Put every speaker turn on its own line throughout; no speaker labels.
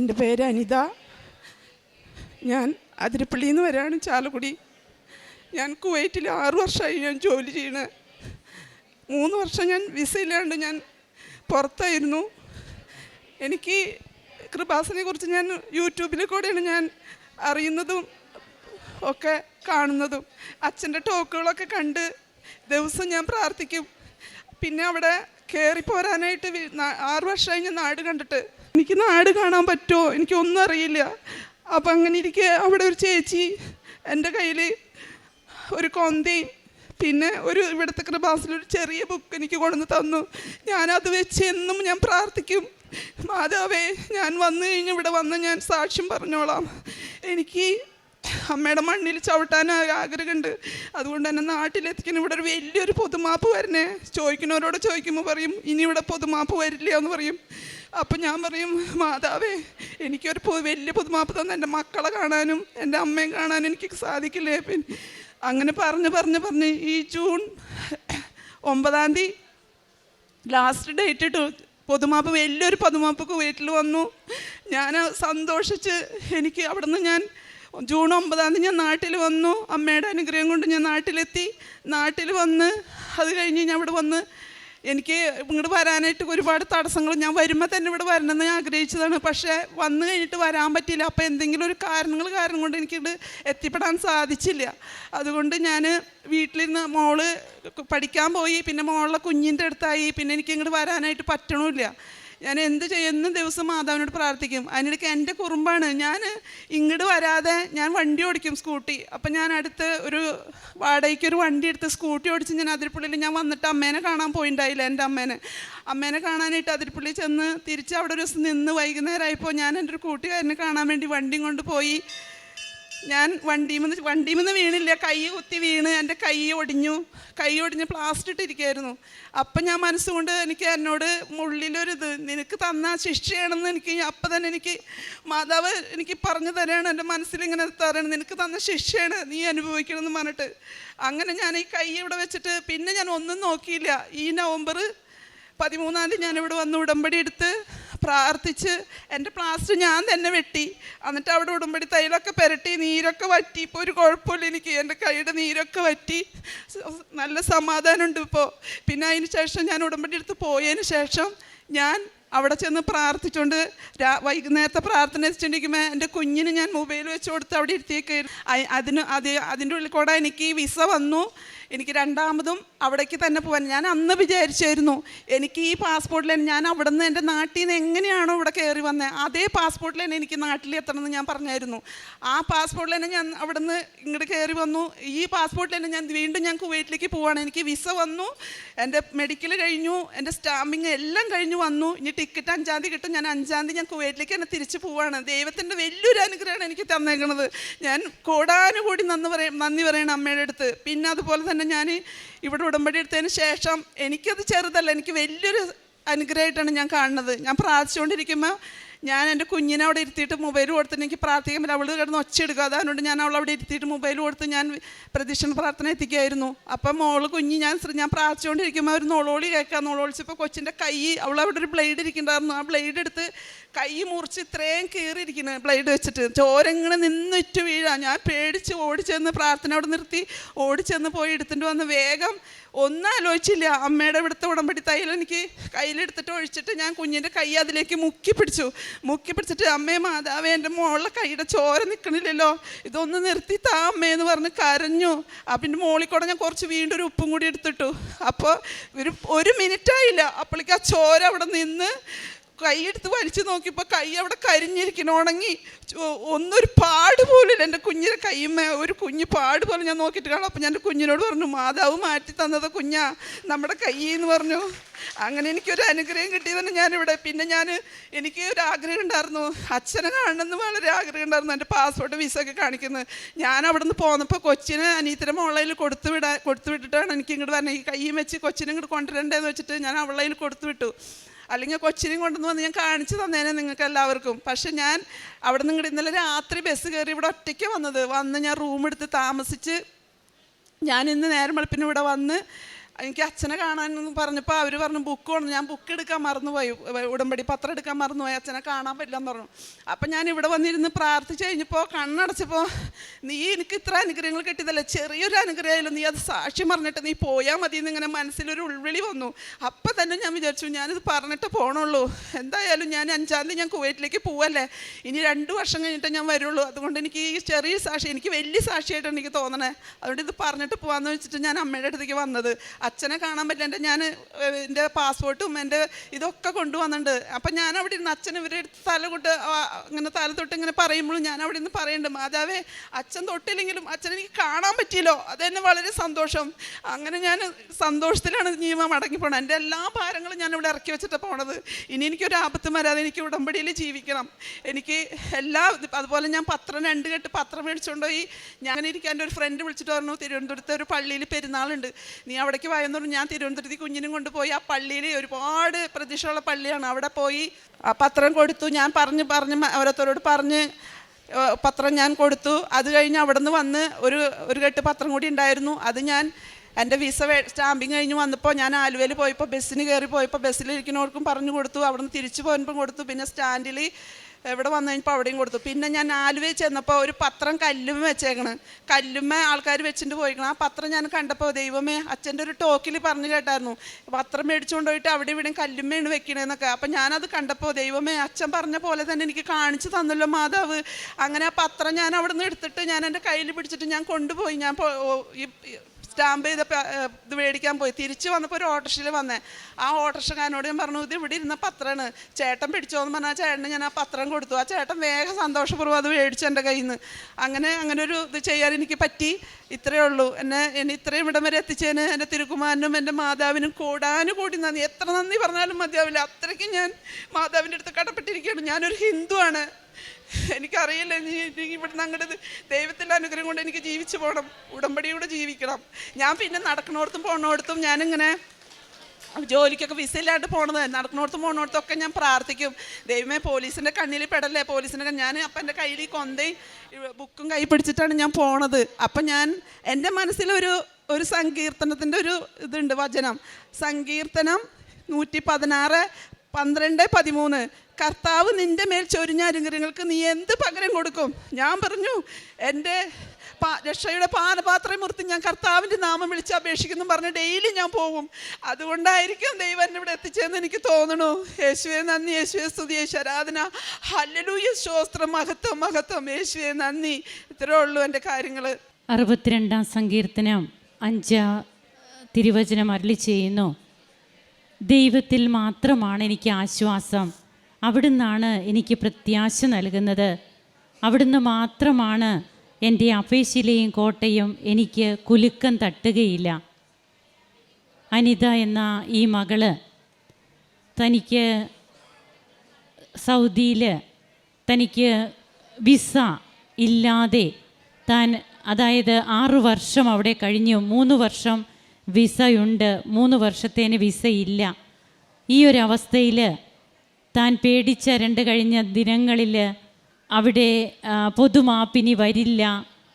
എന്റെ പേര് അനിത. ഞാൻ അതിരപ്പള്ളിയിൽ നിന്ന് വരാണ് ചാലക്കുടി. ഞാൻ കുവൈറ്റിൽ ആറു വർഷമായി ഞാൻ ജോലി ചെയ്യണത് മൂന്ന് വർഷം ഞാൻ വിസയില്ലാണ്ട് ഞാൻ പുറത്തായിരുന്നു. എനിക്ക് കൃപാസനെ കുറിച്ച് ഞാൻ യൂട്യൂബിൽ കൂടെയാണ് ഞാൻ അറിയുന്നതും ഒക്കെ കാണുന്നതും. അച്ഛന്റെ ടോക്കുകളൊക്കെ കണ്ട് ദിവസം ഞാൻ പ്രാർത്ഥിക്കും. പിന്നെ അവിടെ കയറി പോരാനായിട്ട് ആറു വർഷമായി ഞാൻ നാട് കണ്ടിട്ട് എനിക്ക് നാട് കാണാൻ പറ്റുമോ എനിക്കൊന്നും അറിയില്ല. അപ്പം അങ്ങനെ ഇരിക്കെ അവിടെ ഒരു ചേച്ചി എന്റെ കയ്യിൽ ഒരു കൊന്തയും പിന്നെ ഒരു ഇവിടുത്തെ കൃപാസിലൊരു ചെറിയ ബുക്ക് എനിക്ക് കൊണ്ടുവന്ന് തന്നു. ഞാനത് വെച്ച് എന്നും ഞാൻ പ്രാർത്ഥിക്കും. മാതാവേ ഞാൻ വന്നു കഴിഞ്ഞ് ഇവിടെ വന്ന് ഞാൻ സാക്ഷ്യം പറഞ്ഞോളാം. എനിക്ക് അമ്മയുടെ മണ്ണിൽ ചവിട്ടാൻ ആഗ്രഹമുണ്ട്. അതുകൊണ്ട് തന്നെ നാട്ടിലെത്തിക്കാൻ ഇവിടെ ഒരു വലിയൊരു പൊതുമാപ്പ് വരണേ. ചോദിക്കുന്നവരോട് ചോദിക്കുമ്പോൾ പറയും ഇനി ഇവിടെ പൊതുമാപ്പ് വരില്ല എന്ന് പറയും. അപ്പം ഞാൻ പറയും മാതാവേ എനിക്കൊരു വലിയ പൊതുമാപ്പ് തന്നെ എന്റെ മക്കളെ കാണാനും എന്റെ അമ്മയും കാണാനും എനിക്ക് സാധിക്കില്ലേ? പിന്നെ അങ്ങനെ പറഞ്ഞ് പറഞ്ഞ് പറഞ്ഞ് ഈ ജൂൺ ഒമ്പതാം തീയതി ലാസ്റ്റ് ഡേറ്റ് ഇട്ടു. പൊതുമാപ്പ് വലിയൊരു പൊതുമാപ്പ് വീട്ടിൽ വന്നു. ഞാൻ സന്തോഷിച്ച് എനിക്ക് അവിടുന്ന് ഞാൻ ജൂൺ ഒമ്പതാം തീയതി ഞാൻ നാട്ടിൽ വന്നു. അമ്മയുടെ അനുഗ്രഹം കൊണ്ട് ഞാൻ നാട്ടിലെത്തി. നാട്ടിൽ വന്ന് അത് കഴിഞ്ഞ് ഞാൻ ഇവിടെ വന്ന് എനിക്ക് ഇങ്ങോട്ട് വരാനായിട്ട് ഒരുപാട് തടസ്സങ്ങൾ. ഞാൻ വരുമ്പോൾ തന്നെ ഇവിടെ വരണമെന്ന് ഞാൻ ആഗ്രഹിച്ചതാണ്. പക്ഷേ വന്നു കഴിഞ്ഞിട്ട് വരാൻ പറ്റിയില്ല. അപ്പോൾ എന്തെങ്കിലും ഒരു കാരണങ്ങൾ കാരണം കൊണ്ട് എനിക്കിത് എത്തിപ്പെടാൻ സാധിച്ചില്ല. അതുകൊണ്ട് ഞാൻ വീട്ടിലിരുന്ന് മോൾ പഠിക്കാൻ പോയി. പിന്നെ മോളുടെ കുഞ്ഞിന്റെ അടുത്തായി. പിന്നെ എനിക്ക് ഇങ്ങോട്ട് വരാനായിട്ട് പറ്റണമില്ല. ഞാൻ എന്ത് ചെയ്യുന്ന? ദിവസം മാതാവിനോട് പ്രാർത്ഥിക്കും. അതിനിടയ്ക്ക് എന്റെ കുറുമ്പാണ്. ഞാൻ ഇങ്ങോട്ട് വരാതെ ഞാൻ വണ്ടി ഓടിക്കും സ്കൂട്ടി. അപ്പം ഞാൻ അടുത്ത് ഒരു വാടകയ്ക്ക് ഒരു വണ്ടി എടുത്ത് സ്കൂട്ടി ഓടിച്ച് ഞാൻ അതിരിപ്പള്ളിയിൽ ഞാൻ വന്നിട്ട് അമ്മേനെ കാണാൻ പോയിണ്ടായില്ല എന്റെ അമ്മേനെ. അമ്മേനെ കാണാനായിട്ട് അതിരിപ്പള്ളി ചെന്ന് തിരിച്ച് അവിടെ ഒരു ദിവസം നിന്ന് വൈകുന്നേരമായപ്പോൾ ഞാൻ എന്റെ ഒരു കൂട്ടുകാരനെ കാണാൻ വേണ്ടി വണ്ടിയും കൊണ്ട് പോയി. ഞാൻ വണ്ടിയിൽ വണ്ടിയിൽ നിന്ന് വീണില്ല. കൈ കുത്തി വീണ്. എന്റെ കൈ ഒടിഞ്ഞു. കൈ ഒടിഞ്ഞ് പ്ലാസ്റ്റർ ഇട്ടിരിക്കുകയായിരുന്നു അപ്പം ഞാൻ മനസ്സുകൊണ്ട് എനിക്ക് എന്നോട് ഉള്ളിലൊരിത് നിനക്ക് തന്ന ശിക്ഷയാണെന്ന് എനിക്ക് അപ്പം തന്നെ എനിക്ക് മാതാവ് എനിക്ക് പറഞ്ഞു തരാണ്. എന്റെ മനസ്സിൽ ഇങ്ങനെ തരണം. നിനക്ക് തന്ന ശിക്ഷയാണ് നീ അനുഭവിക്കണമെന്ന് പറഞ്ഞിട്ട്. അങ്ങനെ ഞാൻ ഈ കൈ ഇവിടെ വെച്ചിട്ട് പിന്നെ ഞാൻ ഒന്നും നോക്കിയില്ല. ഈ നവംബർ പതിമൂന്നാം തീയതി ഞാനിവിടെ വന്ന് ഉടമ്പടി എടുത്ത് പ്രാർത്ഥിച്ച് എന്റെ പ്ലാസ്റ്റർ ഞാൻ തന്നെ വെട്ടി. എന്നിട്ട് അവിടെ ഉടുമ്പടി തൈലൊക്കെ പുരട്ടി നീരൊക്കെ വറ്റി. ഇപ്പോൾ ഒരു കുഴപ്പമില്ല എനിക്ക്. എന്റെ കൈയുടെ നീരൊക്കെ വറ്റി. നല്ല സമാധാനമുണ്ട് ഇപ്പോൾ പിന്നെ അതിന് ശേഷം ഞാൻ ഉടുമ്പടി എടുത്ത് പോയതിന് ശേഷം ഞാൻ അവിടെ ചെന്ന് പ്രാർത്ഥിച്ചുകൊണ്ട് രാ വൈകുന്നേരത്തെ പ്രാർത്ഥന വെച്ചിട്ടുണ്ടെങ്കിൽ എന്റെ കുഞ്ഞിന് ഞാൻ മൊബൈൽ വെച്ച് കൊടുത്ത് അവിടെ ഇരുത്തിയേക്കായിരുന്നു. അതിന് അത് അതിന്റെ ഉള്ളിൽ കൂടെ എനിക്ക് വിസ വന്നു. എനിക്ക് രണ്ടാമതും അവിടേക്ക് തന്നെ പോകാൻ ഞാൻ അന്ന് വിചാരിച്ചായിരുന്നു എനിക്ക് ഈ പാസ്പോർട്ടിൽ ഞാൻ അവിടെ നിന്ന് എന്റെ നാട്ടിൽ നിന്ന് എങ്ങനെയാണോ ഇവിടെ കയറി വന്നത് അതേ പാസ്പോർട്ടിൽ തന്നെ എനിക്ക് നാട്ടിൽ എത്തണമെന്ന് ഞാൻ പറഞ്ഞായിരുന്നു. ആ പാസ്പോർട്ടിൽ തന്നെ ഞാൻ അവിടെ നിന്ന് ഇങ്ങോട്ട് കയറി വന്നു. ഈ പാസ്പോർട്ടിൽ തന്നെ ഞാൻ വീണ്ടും ഞാൻ കുവൈറ്റിലേക്ക് പോവാണ്. എനിക്ക് വിസ വന്നു എന്റെ മെഡിക്കൽ കഴിഞ്ഞു എന്റെ സ്റ്റാമ്പിങ് എല്ലാം കഴിഞ്ഞു വന്നു. ഇനി ടിക്കറ്റ് അഞ്ചാം തീയതി കിട്ടും. ഞാൻ അഞ്ചാം തീയതി ഞാൻ കുവൈറ്റിലേക്ക് തന്നെ തിരിച്ചു പോവാണ്. ദൈവത്തിന്റെ വലിയൊരു അനുഗ്രഹമാണ് എനിക്ക് തന്നേക്കുന്നത് ഞാൻ കോടാനുകൂടി നന്ദി പറയും നന്ദി പറയണം അമ്മയുടെ അടുത്ത്. പിന്നെ അതുപോലെ തന്നെ ഞാൻ ഇവിടെ ഉടമ്പടി എടുത്തതിന് ശേഷം എനിക്കത് ചെറുതല്ല എനിക്ക് വലിയൊരു അനുഗ്രഹമായിട്ടാണ് ഞാൻ കാണുന്നത്. ഞാൻ പ്രാർത്ഥിച്ചുകൊണ്ടിരിക്കുമ്പോൾ ഞാൻ എന്റെ കുഞ്ഞിനെ അവിടെ ഇരുത്തിയിട്ട് മൊബൈൽ കൊടുത്തിട്ട് എനിക്ക് പ്രാർത്ഥിക്കാൻ പറ്റില്ല അവൾ കിടന്ന് ഒച്ചയെടുക്കുക അതുകൊണ്ട് ഞാൻ അവൾ അവിടെ ഇരുത്തിയിട്ട് മൊബൈൽ കൊടുത്ത് ഞാൻ പ്രദക്ഷിണ പ്രാർത്ഥന എത്തിക്കായിരുന്നു അപ്പം മോൾ കുഞ്ഞ് ഞാൻ ഞാൻ പ്രാർത്ഥിച്ചുകൊണ്ടിരിക്കുമ്പോൾ ഒരു നോളോളി കേൾക്കാം നോളോളിച്ചപ്പോൾ കൊച്ചിന്റെ കൈ അവൾ അവിടെ ഒരു ബ്ലേഡ് ഇരിക്കുന്നുണ്ടായിരുന്നു. ആ ബ്ലേഡ് എടുത്ത് കൈ മുറിച്ച് ഇത്രയും കീറിയിരിക്കുന്നത് ബ്ലേഡ് വെച്ചിട്ട്. ചോരങ്ങനെ നിന്നിട്ട് വീഴാം. ഞാൻ പേടിച്ച് ഓടിച്ചെന്ന് പ്രാർത്ഥന അവിടെ നിർത്തി. ഓടിച്ചെന്ന് പോയി എടുത്തിട്ട് വന്ന് വേഗം ഒന്നും ആലോചിച്ചില്ല. അമ്മയുടെ ഇവിടുത്തെ ഉടമ്പടി തൈലം എനിക്ക് കയ്യിലെടുത്തിട്ട് ഒഴിച്ചിട്ട് ഞാൻ കുഞ്ഞിന്റെ കൈ അതിലേക്ക് മുക്കി പിടിച്ചു. മുക്കി പിടിച്ചിട്ട് അമ്മേ മാതാവേ എന്റെ മോളിലെ കൈയുടെ ചോര നിൽക്കണില്ലല്ലോ ഇതൊന്ന് നിർത്തി താ അമ്മയെന്ന് പറഞ്ഞ് കരഞ്ഞു. അപ്പം മോളിൽ കൂടെ ഞാൻ കുറച്ച് വീണ്ടും ഒരു ഉപ്പും കൂടി എടുത്തിട്ടു. അപ്പോൾ ഒരു ഒരു മിനിറ്റായില്ല. അപ്പോഴേക്ക് ആ ചോര അവിടെ നിന്ന് കൈയെടുത്ത് വലിച്ചു നോക്കിയപ്പോൾ കൈ അവിടെ കരിഞ്ഞിരിക്കണം ഉണങ്ങി ഒന്നൊരു പാട് പോലും എന്റെ കുഞ്ഞിന്റെ കൈമേ ഒരു കുഞ്ഞ് പാട് പോലും ഞാൻ നോക്കിയിട്ട് കാണാം അപ്പം ഞാൻ കുഞ്ഞിനോട് പറഞ്ഞു മാതാവ് മാറ്റി തന്നത് കുഞ്ഞാ നമ്മുടെ കൈ പറഞ്ഞു. അങ്ങനെ എനിക്കൊരു അനുഗ്രഹം കിട്ടിയതാണ് ഞാനിവിടെ. പിന്നെ ഞാൻ എനിക്ക് ഒരു ആഗ്രഹം ഉണ്ടായിരുന്നു. അച്ഛനെ കാണണമെന്ന് വളരെ ആഗ്രഹം ഉണ്ടായിരുന്നു. എന്റെ പാസ്പോർട്ട് വിസ ഒക്കെ കാണിക്കുന്നത്. ഞാൻ അവിടെ നിന്ന് പോന്നപ്പോൾ കൊച്ചിനെ അനീത്തിന്റെ മോളയിൽ കൊടുത്തു വിടാൻ കൊടുത്തു വിട്ടിട്ടാണ് എനിക്ക് ഇങ്ങോട്ട് വരണം. ഈ കൈയും വെച്ച് കൊച്ചിനെ ഇങ്ങോട്ട് കൊണ്ടുവരണ്ടേന്ന് വെച്ചിട്ട് ഞാൻ അവളയിൽ കൊടുത്തു വിട്ടു. അല്ലെങ്കിൽ കൊച്ചിനെയും കൊണ്ടുവന്ന് വന്ന് ഞാൻ കാണിച്ചു തന്നേനെ നിങ്ങൾക്ക് എല്ലാവർക്കും പക്ഷെ ഞാൻ അവിടെ നിന്ന് ഇങ്ങോട്ട് ഇന്നലെ രാത്രി ബസ് കയറി ഇവിടെ ഒറ്റയ്ക്ക് വന്നത്. വന്ന് ഞാൻ റൂം എടുത്ത് താമസിച്ച് ഞാൻ ഇന്ന് നേരം വെളുപ്പിന് ഇവിടെ വന്ന് എനിക്ക് അച്ഛനെ കാണാനെന്ന് പറഞ്ഞപ്പോൾ അവർ പറഞ്ഞു ബുക്ക് കൊണ്ടു ഞാൻ ബുക്ക് എടുക്കാൻ മറന്നുപോയി. ഉടമ്പടി പത്രം എടുക്കാൻ മറന്നുപോയി. അച്ഛനെ കാണാൻ പറ്റില്ലെന്ന് പറഞ്ഞു. അപ്പം ഞാൻ ഇവിടെ വന്നിരുന്ന് പ്രാർത്ഥിച്ചു കഴിഞ്ഞപ്പോൾ കണ്ണടച്ചപ്പോൾ നീ എനിക്ക് ഇത്ര അനുഗ്രഹങ്ങൾ കിട്ടിയതല്ലേ? ചെറിയൊരു അനുഗ്രഹമായാലും നീ അത് സാക്ഷ്യം പറഞ്ഞിട്ട് നീ പോയാൽ മതി എന്നിങ്ങനെ മനസ്സിലൊരു ഉൾവിളി വന്നു. അപ്പം തന്നെ ഞാൻ വിചാരിച്ചു ഞാനിത് പറഞ്ഞിട്ട് പോകണുള്ളൂ എന്തായാലും ഞാൻ അഞ്ചാം തീയതി ഞാൻ കുവൈറ്റിലേക്ക് പോവല്ലേ? ഇനി രണ്ട് വർഷം കഴിഞ്ഞിട്ട് ഞാൻ വരുള്ളൂ. അതുകൊണ്ട് എനിക്ക് ഈ ചെറിയ സാക്ഷി എനിക്ക് വലിയ സാക്ഷിയായിട്ടാണ് എനിക്ക് തോന്നണേ. അതുകൊണ്ട് ഇത് പറഞ്ഞിട്ട് പോകാമെന്ന് വെച്ചിട്ട് ഞാൻ അമ്മയുടെ അടുത്തേക്ക് വന്നത്. അച്ഛനെ കാണാൻ പറ്റില്ല. എന്റെ ഞാൻ എന്റെ പാസ്പോർട്ടും എന്റെ ഇതൊക്കെ കൊണ്ടുവന്നിട്ടുണ്ട്. അപ്പം ഞാൻ അവിടെ ഇരുന്ന് അച്ഛൻ ഇവരുടെ അടുത്ത് തല കൊണ്ട് ഇങ്ങനെ തല തൊട്ട് ഇങ്ങനെ പറയുമ്പോഴും ഞാൻ അവിടെ നിന്ന് പറയുന്നുണ്ട് മാതാവേ അച്ഛൻ തൊട്ടില്ലെങ്കിലും അച്ഛനെ എനിക്ക് കാണാൻ പറ്റിയല്ലോ. അതെന്നെ വളരെ സന്തോഷം. അങ്ങനെ ഞാൻ സന്തോഷത്തിലാണ് ജീവ മടങ്ങി പോണത്. എന്റെ എല്ലാ ഭാരങ്ങളും ഞാൻ ഇവിടെ ഇറക്കി വെച്ചിട്ട് പോണത്. ഇനി എനിക്കൊരു ആപത്തും വരാതെ എനിക്ക് ഉടമ്പടിയിൽ ജീവിക്കണം. എനിക്ക് എല്ലാ അതുപോലെ ഞാൻ പത്രം രണ്ട് കെട്ട് പത്രം മേടിച്ചുകൊണ്ടുപോയി ഞാൻ എന്റെ ഒരു ഫ്രണ്ട് വിളിച്ചിട്ട് പറഞ്ഞു തിരുവനന്തപുരത്തെ ഒരു പള്ളിയിൽ പെരുന്നാളുണ്ട്. നീ അവിടേക്ക് പറഞ്ഞു ഞാൻ തിരുവനന്തപുരത്ത് കുഞ്ഞിനും കൊണ്ടുപോയി. ആ പള്ളിയിൽ ഒരുപാട് പ്രതീക്ഷയുള്ള പള്ളിയാണ്. അവിടെ പോയി പത്രം കൊടുത്തു. ഞാൻ പറഞ്ഞ് പറഞ്ഞ് ഓരോരുത്തരോട് പറഞ്ഞ് പത്രം ഞാൻ കൊടുത്തു. അത് കഴിഞ്ഞ് അവിടെ നിന്ന് വന്ന് ഒരു ഒരു കെട്ട് പത്രം കൂടി ഉണ്ടായിരുന്നു. അത് ഞാൻ എന്റെ വിസ സ്റ്റാമ്പിങ് കഴിഞ്ഞ് വന്നപ്പോൾ ഞാൻ ആലുവയിൽ പോയപ്പോൾ ബസ്സിന് കയറി പോയപ്പോൾ ബസ്സിലിരിക്കുന്നവർക്കും പറഞ്ഞു കൊടുത്തു. അവിടെ നിന്ന് തിരിച്ചു പോകുമ്പോൾ കൊടുത്തു. പിന്നെ സ്റ്റാൻഡിൽ ഇവിടെ വന്നു കഴിഞ്ഞപ്പോൾ അവിടെയും കൊടുത്തു. പിന്നെ ഞാൻ ആലുവയിൽ ചെന്നപ്പോൾ ഒരു പത്രം കല്ലുമ്മ വെച്ചേക്കണ്. കല്ലുമ്മ ആൾക്കാർ വെച്ചിട്ട് പോയിക്കണം. ആ പത്രം ഞാൻ കണ്ടപ്പോൾ ദൈവമേ അച്ഛന്റെ ഒരു ടോക്കിൽ പറഞ്ഞു കേട്ടായിരുന്നു. പത്രം മേടിച്ചുകൊണ്ട് പോയിട്ട് അവിടെ ഇവിടെയും കല്ലുമ്മയാണ് വെക്കണേന്നൊക്കെ. അപ്പം ഞാനത് കണ്ടപ്പോൾ ദൈവമേ അച്ഛൻ പറഞ്ഞ പോലെ തന്നെ എനിക്ക് കാണിച്ചു തന്നല്ലോ മാതാവ്. അങ്ങനെ ആ പത്രം ഞാൻ അവിടെ നിന്ന് എടുത്തിട്ട് ഞാൻ എന്റെ കയ്യിൽ പിടിച്ചിട്ട് ഞാൻ കൊണ്ടുപോയി. ഞാൻ സ്റ്റാമ്പ് ചെയ്ത് ഇത് മേടിക്കാൻ പോയി. തിരിച്ച് വന്നപ്പോൾ ഒരു ഓട്ടോറിക്ഷയിൽ വന്നേ. ആ ഓട്ടോറിക്ഷക്കാരനോട് ഞാൻ പറഞ്ഞു ഇത് ഇവിടെ ഇരുന്ന പത്രമാണ്. ചേട്ടൻ പിടിച്ചോന്ന് പറഞ്ഞാൽ ചേട്ടന് ഞാൻ ആ പത്രം കൊടുത്തു. ആ ചേട്ടൻ വേഗം സന്തോഷപൂർവം അത് മേടിച്ചു എന്റെ കയ്യിൽ നിന്ന് അങ്ങനെ അങ്ങനെ ഒരു ഇത് ചെയ്യാൻ എനിക്ക് പറ്റി. ഇത്രയേ ഉള്ളൂ. എന്നെ എന്നെ ഇത്രയും ഇവിടം വരെ എത്തിച്ചതിന് എന്റെ തിരുക്കുമാരനും എന്റെ മാതാവിനും കൂടാനും കൂടി നന്ദി. എത്ര നന്ദി പറഞ്ഞാലും മതിയാവില്ല. അത്രയ്ക്കും ഞാൻ മാതാവിന്റെ അടുത്ത് കടപ്പെട്ടിരിക്കുകയാണ്. ഞാനൊരു ഹിന്ദുവാണ്. എനിക്കറിയില്ല ഇവിടുന്ന് അങ്ങോട്ട് ദൈവത്തിന്റെ അനുഗ്രഹം കൊണ്ട് എനിക്ക് ജീവിച്ചു പോകണം ഉടമ്പടിയോട് ജീവിക്കണം. ഞാൻ പിന്നെ നടക്കണോടത്തും പോകണോടത്തും ഞാനിങ്ങനെ ജോലിക്കൊക്കെ വിസ ഇല്ലാണ്ട് പോണത്. നടക്കണോടത്തും പോണോടത്തൊക്കെ ഞാൻ പ്രാർത്ഥിക്കും. ദൈവമേ പോലീസിന്റെ കണ്ണിൽ പെടല്ലേ? പോലീസിന്റെ ഞാൻ അപ്പം എന്റെ കയ്യിൽ ഈ കൊന്തയും ബുക്കും കൈ പിടിച്ചിട്ടാണ് ഞാൻ പോണത്. അപ്പം ഞാൻ എന്റെ മനസ്സിലൊരു ഒരു സങ്കീർത്തനത്തിന്റെ ഒരു ഇതുണ്ട് വചനം. സങ്കീർത്തനം നൂറ്റി പതിനാറ് പന്ത്രണ്ട് പതിമൂന്ന്. കർത്താവ് നിന്റെ മേൽ ചൊരിഞ്ഞ അനുഗ്രഹങ്ങൾക്ക് നീ എന്ത് പകരം കൊടുക്കും? ഞാൻ പറഞ്ഞു എന്റെ രക്ഷയുടെ പാനപാത്രം മുറുത്തി ഞാൻ കർത്താവിന്റെ നാമം വിളിച്ച് അപേക്ഷിക്കുന്നു പറഞ്ഞ് ഡെയിലി ഞാൻ പോകും അതുകൊണ്ടായിരിക്കും ദൈവം എന്നെ ഇവിടെ എത്തിച്ചതെന്ന് എനിക്ക് തോന്നണു. യേശുവെ നന്ദി. യേശുവെ സ്തുതി. യേശു ആരാധന. ഹല്ലലൂയ. ശോസ്ത്രം മഹത്വം മഹത്വം. യേശുവെ നന്ദി. ഇത്രേ ഉള്ളൂ എന്റെ കാര്യങ്ങൾ.
അറുപത്തിരണ്ടാം സങ്കീർത്തനം അഞ്ചാ തിരുവചനം അരളി ചെയ്യുന്നു. ദൈവത്തിൽ മാത്രമാണ് എനിക്ക് ആശ്വാസം. അവിടുന്നാണ് എനിക്ക് പ്രത്യാശ നൽകുന്നത്. അവിടുന്ന് മാത്രമാണ് എന്റെ അപേക്ഷയിലെയും കോട്ടയും എനിക്ക് കുലുക്കം തട്ടുകയില്ല. അനിത എന്ന ഈ മകൾ തനിക്ക് സൗദിയിൽ തനിക്ക് വിസ ഇല്ലാതെ താൻ അതായത് ആറു വർഷം അവിടെ കഴിഞ്ഞു. മൂന്ന് വർഷം വിസയുണ്ട്. മൂന്ന് വർഷത്തേന് വിസയില്ല. ഈ ഒരു അവസ്ഥയിൽ താൻ പേടിച്ച രണ്ട് കഴിഞ്ഞ ദിനങ്ങളിൽ അവിടെ പൊതുമാപ്പിനി വരില്ല.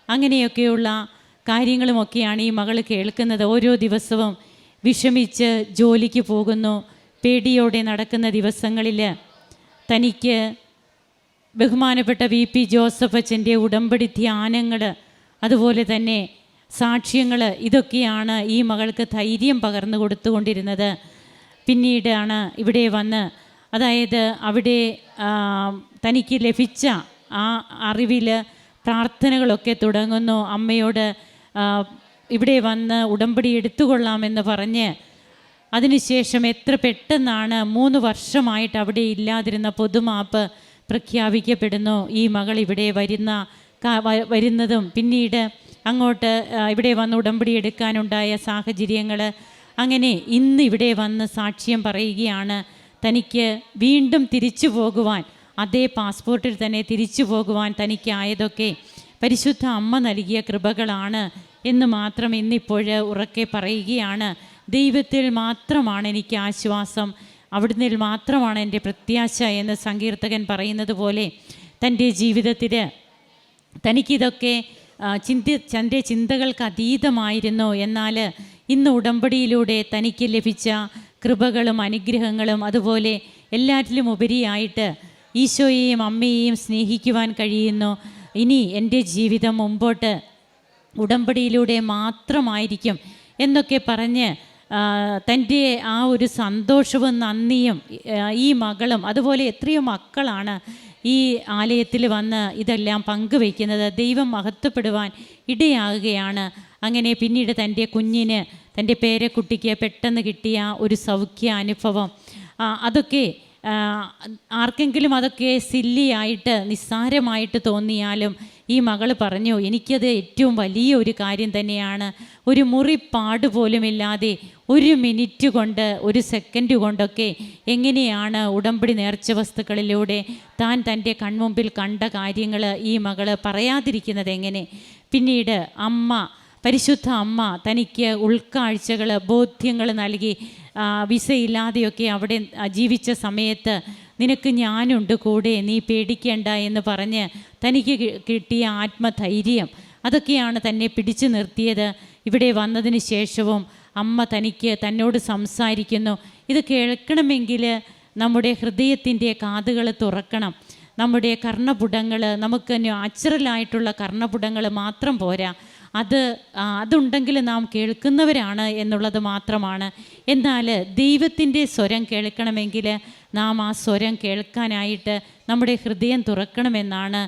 അങ്ങനെയൊക്കെയുള്ള കാര്യങ്ങളുമൊക്കെയാണ് ഈ മകൾ കേൾക്കുന്നത്. ഓരോ ദിവസവും വിഷമിച്ച് ജോലിക്ക് പോകുന്നു. പേടിയോടെ നടക്കുന്ന ദിവസങ്ങളിൽ തനിക്ക് ബഹുമാനപ്പെട്ട വി പി ജോസഫ് അച്ഛന്റെ ഉടമ്പടി ധ്യാനങ്ങൾ അതുപോലെ തന്നെ സാക്ഷ്യങ്ങൾ ഇതൊക്കെയാണ് ഈ മകൾക്ക് ധൈര്യം പകർന്നു കൊടുത്തുകൊണ്ടിരുന്നത്. പിന്നീടാണ് ഇവിടെ വന്ന് അതായത് അവിടെ തനിക്ക് ലഭിച്ച ആ അറിവിൽ പ്രാർത്ഥനകളൊക്കെ തുടങ്ങുന്നു. അമ്മയോട് ഇവിടെ വന്ന് ഉടമ്പടി എടുത്തുകൊള്ളാമെന്ന് പറഞ്ഞ് അതിനുശേഷം എത്ര പെട്ടെന്നാണ് മൂന്ന് വർഷമായിട്ട് അവിടെ ഇല്ലാതിരുന്ന പൊതുമാപ്പ് പ്രഖ്യാപിക്കപ്പെടുന്നു. ഈ മകൾ ഇവിടെ വരുന്ന വരുന്നതും പിന്നീട് അങ്ങോട്ട് ഇവിടെ വന്ന് ഉടമ്പടി എടുക്കാനുണ്ടായ സാഹചര്യങ്ങൾ അങ്ങനെ ഇന്ന് ഇവിടെ വന്ന് സാക്ഷ്യം പറയുകയാണ്. തനിക്ക് വീണ്ടും തിരിച്ചു പോകുവാൻ അതേ പാസ്പോർട്ടിൽ തന്നെ തിരിച്ചു പോകുവാൻ തനിക്കായതൊക്കെ പരിശുദ്ധ അമ്മ നൽകിയ കൃപകളാണ് എന്ന് മാത്രം ഇന്നിപ്പോൾ ഉറക്കെ പറയുകയാണ്. ദൈവത്തിൽ മാത്രമാണ് എനിക്ക് ആശ്വാസം അവിടുന്ന് മാത്രമാണ് എന്റെ പ്രത്യാശ എന്ന് സങ്കീർത്തകൻ പറയുന്നത് പോലെ തന്റെ ജീവിതത്തിൽ തനിക്കിതൊക്കെ ചിന്തി തന്റെ ചിന്തകൾക്ക് അതീതമായിരുന്നു. എന്നാൽ ഇന്ന് ഉടമ്പടിയിലൂടെ തനിക്ക് ലഭിച്ച കൃപകളും അനുഗ്രഹങ്ങളും അതുപോലെ എല്ലാറ്റിലും ഉപരിയായിട്ട് ഈശോയെയും അമ്മയെയും സ്നേഹിക്കുവാൻ കഴിയുന്നു. ഇനി എന്റെ ജീവിതം മുമ്പോട്ട് ഉടമ്പടിയിലൂടെ മാത്രമായിരിക്കും എന്നൊക്കെ പറഞ്ഞ് തന്റെ ആ ഒരു സന്തോഷവും നന്ദിയും ഈ മകളും അതുപോലെ എത്രയോ മക്കളാണ് ഈ ആലയത്തിൽ വന്ന് ഇതെല്ലാം പങ്കുവയ്ക്കുന്നത് ദൈവം മഹത്വപ്പെടുവാൻ ഇടയാകുകയാണ്. അങ്ങനെ പിന്നീട് തന്റെ കുഞ്ഞിന് തന്റെ പേരക്കുട്ടിക്ക് പെട്ടെന്ന് കിട്ടിയ ഒരു സൗഖ്യ അനുഭവം അതൊക്കെ ആർക്കെങ്കിലും അതൊക്കെ സില്ലിയായിട്ട് നിസ്സാരമായിട്ട് തോന്നിയാലും ഈ മകൾ പറഞ്ഞു എനിക്കത് ഏറ്റവും വലിയ ഒരു കാര്യം തന്നെയാണ്. ഒരു മുറിപ്പാട് പോലുമില്ലാതെ ഒരു മിനിറ്റ് കൊണ്ട് ഒരു സെക്കൻഡ് കൊണ്ടൊക്കെ എങ്ങനെയാണ് ഉടമ്പടി നേർച്ച വസ്തുക്കളിലൂടെ താൻ തന്റെ കൺമുമ്പിൽ കണ്ട കാര്യങ്ങൾ ഈ മകൾ പറയാതിരിക്കുന്നത് എങ്ങനെ? പിന്നീട് അമ്മ പരിശുദ്ധ അമ്മ തനിക്ക് ഉൾക്കാഴ്ചകൾ ബോധ്യങ്ങൾ നൽകി വിസയില്ലാതെയൊക്കെ അവിടെ ജീവിച്ച സമയത്ത് നിനക്ക് ഞാനുണ്ട് കൂടെ നീ പേടിക്കേണ്ട എന്ന് പറഞ്ഞ് തനിക്ക് കിട്ടിയ ആത്മധൈര്യം. അതൊക്കെയാണ് തന്നെ പിടിച്ചു നിർത്തിയത്. ഇവിടെ വന്നതിന് ശേഷവും അമ്മ തനിക്ക് തന്നോട് സംസാരിക്കുന്നു. ഇത് കേൾക്കണമെങ്കിൽ നമ്മുടെ ഹൃദയത്തിന്റെ കാതുകൾ തുറക്കണം. നമ്മുടെ കർണപുടങ്ങൾ നമുക്ക് നാച്ചുറലായിട്ടുള്ള കർണപുടങ്ങൾ മാത്രം പോരാ. അത് അതുണ്ടെങ്കിൽ നാം കേൾക്കുന്നവരാണ് എന്നുള്ളത് മാത്രമാണ്. എന്നാൽ ദൈവത്തിന്റെ സ്വരം കേൾക്കണമെങ്കിൽ നാം ആ സ്വരം കേൾക്കാനായിട്ട് നമ്മുടെ ഹൃദയം തുറക്കണമെന്നാണ്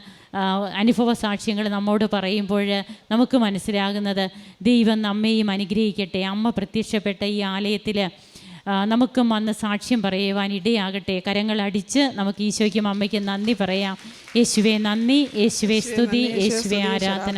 അനുഭവ സാക്ഷ്യങ്ങൾ നമ്മോട് പറയുമ്പോൾ നമുക്ക് മനസ്സിലാകുന്നത്. ദൈവം നമ്മയും അനുഗ്രഹിക്കട്ടെ. അമ്മ പ്രത്യക്ഷപ്പെട്ട ഈ ആലയത്തിൽ നമുക്കും വന്ന് സാക്ഷ്യം പറയുവാൻ ഇടയാകട്ടെ. കരങ്ങൾ അടിച്ച് നമുക്ക് ഈശോയ്ക്കും അമ്മയ്ക്കും നന്ദി പറയാം. യേശുവേ നന്ദി. യേശുവേ സ്തുതി. യേശുവേ ആരാധന.